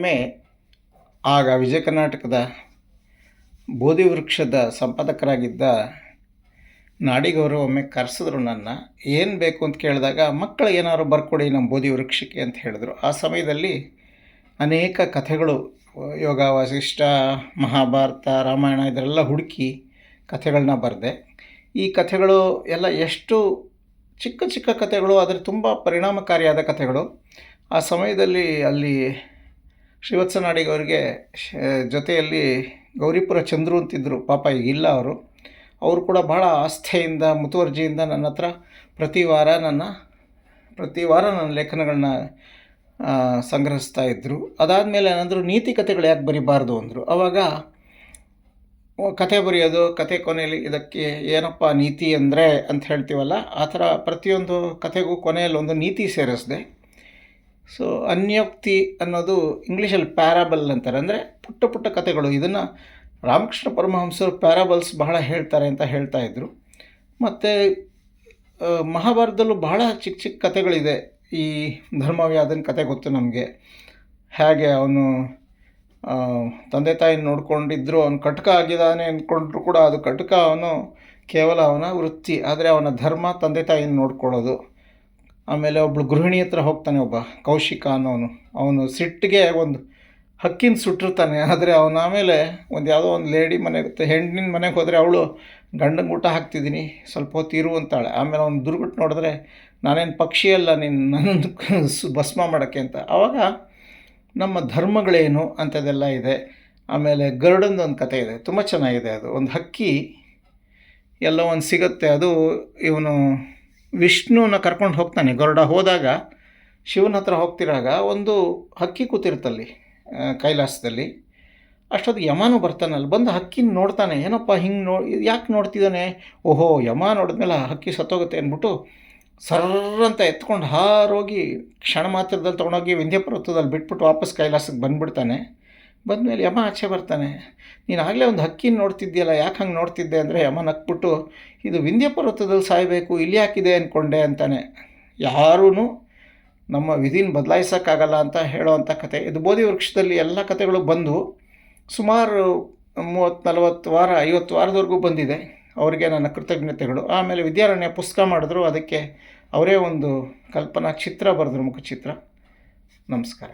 ಒಮ್ಮೆ ಆಗ ವಿಜಯ ಕರ್ನಾಟಕದ ಬೋಧಿ ವೃಕ್ಷದ ಸಂಪಾದಕರಾಗಿದ್ದ ನಾಡಿಗವರು ಒಮ್ಮೆ ಕರೆಸಿದ್ರು ನನ್ನ, ಏನು ಬೇಕು? ಅಂತ ಕೇಳಿದಾಗ, ಮಕ್ಕಳು ಏನಾದ್ರು ಬರ್ಕೊಡಿ ನಮ್ಮ ಬೋಧಿ ವೃಕ್ಷಕ್ಕೆ, ಅಂತ ಹೇಳಿದ್ರು. ಆ ಸಮಯದಲ್ಲಿ ಅನೇಕ ಕಥೆಗಳು, ಯೋಗ, ವಾಸಿಷ್ಠ, ಮಹಾಭಾರತ, ರಾಮಾಯಣ ಇದರೆಲ್ಲ ಹುಡುಕಿ ಕಥೆಗಳನ್ನ ಬರೆದೆ. ಈ ಕಥೆಗಳು ಎಲ್ಲ ಎಷ್ಟು ಚಿಕ್ಕ ಚಿಕ್ಕ ಕಥೆಗಳು, ಆದರೆ ತುಂಬ ಪರಿಣಾಮಕಾರಿಯಾದ ಕಥೆಗಳು. ಆ ಸಮಯದಲ್ಲಿ ಅಲ್ಲಿ ಶ್ರೀವತ್ಸ ನಾಡಿಗವರಿಗೆ ಜೊತೆಯಲ್ಲಿ ಗೌರಿಪುರ ಚಂದ್ರು ಅಂತಿದ್ದರು ಪಾಪ ಈಗ ಇಲ್ಲ ಅವರು. ಅವರು ಕೂಡ ಭಾಳ ಆಸ್ಥೆಯಿಂದ, ಮುತುವರ್ಜಿಯಿಂದ ನನ್ನ ಹತ್ರ ಪ್ರತಿ ವಾರ ನನ್ನ, ಪ್ರತಿ ವಾರ ನನ್ನ ಲೇಖನಗಳನ್ನ ಸಂಗ್ರಹಿಸ್ತಾ ಇದ್ದರು ಅದಾದಮೇಲೆ ಏನಂದರು ನೀತಿ ಕಥೆಗಳು ಯಾಕೆ ಬರಿಬಾರ್ದು ಅಂದರು. ಆವಾಗ ಕತೆ ಬರೆಯೋದು ಕತೆ ಕೊನೆಯಲ್ಲಿ ಇದಕ್ಕೆ ಏನಪ್ಪ ನೀತಿ ಅಂದರೆ ಅಂತ ಹೇಳ್ತೀವಲ್ಲ, ಆ ಥರ ಪ್ರತಿಯೊಂದು ಕಥೆಗೂ ಕೊನೆಯಲ್ಲಿ ಒಂದು ನೀತಿ ಸೇರಿಸಿದೆ. ಸೊ ಅನ್ಯೋಕ್ತಿ ಅನ್ನೋದು ಇಂಗ್ಲೀಷಲ್ಲಿ ಪ್ಯಾರಾಬಲ್ ಅಂತಾರೆ. ಅಂದರೆ ಪುಟ್ಟ ಪುಟ್ಟ ಕಥೆಗಳು. ಇದನ್ನು ರಾಮಕೃಷ್ಣ ಪರಮಹಂಸರು ಪ್ಯಾರಾಬಲ್ಸ್ ಬಹಳ ಹೇಳ್ತಾರೆ ಅಂತ ಹೇಳ್ತಾ ಇದ್ದರು ಮತ್ತು ಮಹಾಭಾರತದಲ್ಲೂ ಬಹಳ ಚಿಕ್ಕ ಚಿಕ್ಕ ಕಥೆಗಳಿದೆ. ಈ ಧರ್ಮವ್ಯಾಧನ ಕತೆ ಗೊತ್ತು ನಮಗೆ. ಹೇಗೆ ಅವನು ತಂದೆ ತಾಯಿ ನೋಡ್ಕೊಂಡಿದ್ರು, ಅವನು ಕಟಕ ಆಗಿದ್ದಾನೆ ಅಂದ್ಕೊಂಡ್ರು ಕೂಡ ಅದು ಕಟಕ ಅವನು ಕೇವಲ ಅವನ ವೃತ್ತಿ. ಆದರೆ ಅವನ ಧರ್ಮ ತಂದೆ ತಾಯಿನ ನೋಡ್ಕೊಳ್ಳೋದು. ಆಮೇಲೆ ಒಬ್ಬಳು ಗೃಹಿಣಿ ಹತ್ರ ಹೋಗ್ತಾನೆ ಒಬ್ಬ, ಕೌಶಿಕ ಅನ್ನೋನು. ಅವನು ಸಿಟ್ಟಿಗೆ ಒಂದು ಹಕ್ಕಿನ ಸುಟ್ಟಿರ್ತಾನೆ. ಆದರೆ ಅವನು ಆಮೇಲೆ ಒಂದು ಯಾವುದೋ ಒಂದು ಲೇಡಿ ಮನೆ ಇರುತ್ತೆ, ಹೆಣ್ಣಿನ ಮನೆಗೆ ಹೋದರೆ ಅವಳು ಗಂಡಂಗೆ ಊಟ ಹಾಕ್ತಿದ್ದೀನಿ ಸ್ವಲ್ಪ ಹೊತ್ತು ಇರು ಅಂತಾಳೆ. ಆಮೇಲೆ ಅವ್ನು ದುರ್ಗುಟ್ಟು ನೋಡಿದ್ರೆ, ನಾನೇನು ಪಕ್ಷಿ ಅಲ್ಲ, ನೀನು ನನ್ನ ಸು, ಭಸ್ಮ ಮಾಡೋಕ್ಕೆ ಅಂತ. ಆವಾಗ ನಮ್ಮ ಧರ್ಮಗಳೇನು ಅಂಥದ್ದೆಲ್ಲ ಇದೆ. ಆಮೇಲೆ ಗರುಡಂದು ಒಂದು ಕತೆ ಇದೆ, ತುಂಬ ಚೆನ್ನಾಗಿದೆ ಅದು. ಒಂದು ಹಕ್ಕಿ ಎಲ್ಲ ಒಂದು ಸಿಗುತ್ತೆ, ಅದು ಇವನು ವಿಷ್ಣುನ ಕರ್ಕೊಂಡು ಹೋಗ್ತಾನೆ. ಗರುಡ ಹೋದಾಗ ಶಿವನ ಹತ್ರ ಹೋಗ್ತಿರಾಗ ಒಂದು ಹಕ್ಕಿ ಕೂತಿರ್ತಲ್ಲಿ ಕೈಲಾಸದಲ್ಲಿ. ಅಷ್ಟೊತ್ತು ಯಮನು ಅಲ್ಲಿ ಬಂದು ಹಕ್ಕಿನ ನೋಡ್ತಾನೆ. ಏನಪ್ಪ ಹಿಂಗೆ ನೋ, ಯಾಕೆ ನೋಡ್ತಿದ್ದಾನೆ? ಓಹೋ, ಯಮ ನೋಡಿದ್ಮೇಲೆ ಆ ಹಕ್ಕಿ ಸತ್ತೋಗುತ್ತೆ ಅಂದ್ಬಿಟ್ಟು ಸರ್ರಂತ ಎತ್ಕೊಂಡು ಹಾರೋಗಿ ಕ್ಷಣ ಮಾತ್ರದಲ್ಲಿ ತೊಗೊಂಡೋಗಿ ವಿಂಧ್ಯ ಪರ್ವತದಲ್ಲಿ ಬಿಟ್ಬಿಟ್ಟು ವಾಪಸ್ ಕೈಲಾಸಕ್ಕೆ ಬಂದುಬಿಡ್ತಾನೆ. ಬಂದಮೇಲೆ ಯಮ ಆಚೆ ಬರ್ತಾನೆ. ನೀನು ಆಗಲೇ ಒಂದು ಹಕ್ಕಿನ ನೋಡ್ತಿದ್ದೀಯಲ್ಲ, ಯಾಕೆ ಹಂಗೆ ನೋಡ್ತಿದ್ದೆ ಅಂದರೆ ಯಮ ನಕ್ಬಿಟ್ಟು, ಇದು ವಿಂಧ್ಯ ಪರ್ವತದಲ್ಲಿ ಸಾಯಬೇಕು, ಇಲ್ಲಿ ಯಾಕಿದೆ ಅಂದ್ಕೊಂಡೆ ಅಂತಾನೆ. ಯಾರೂ ನಮ್ಮ ವಿಧಿನ ಬದಲಾಯಿಸೋಕ್ಕಾಗಲ್ಲ ಅಂತ ಹೇಳೋವಂಥ ಕತೆ. ಇದು ಬೋಧಿ ವೃಕ್ಷದಲ್ಲಿ ಎಲ್ಲ ಕಥೆಗಳು ಬಂದು ಸುಮಾರು ಮೂವತ್ತು ನಲವತ್ತು ವಾರ, ಐವತ್ತು ವಾರದವರೆಗೂ ಬಂದಿದೆ. ಅವರಿಗೆ ನನ್ನ ಕೃತಜ್ಞತೆಗಳು. ಆಮೇಲೆ ವಿದ್ಯಾರಣ್ಯ ಪುಸ್ತಕ ಮಾಡಿದ್ರು. ಅದಕ್ಕೆ ಅವರೇ ಒಂದು ಕಲ್ಪನಾ ಚಿತ್ರ ಬರೆದ್ರು, ಮುಖಚಿತ್ರ. ನಮಸ್ಕಾರ.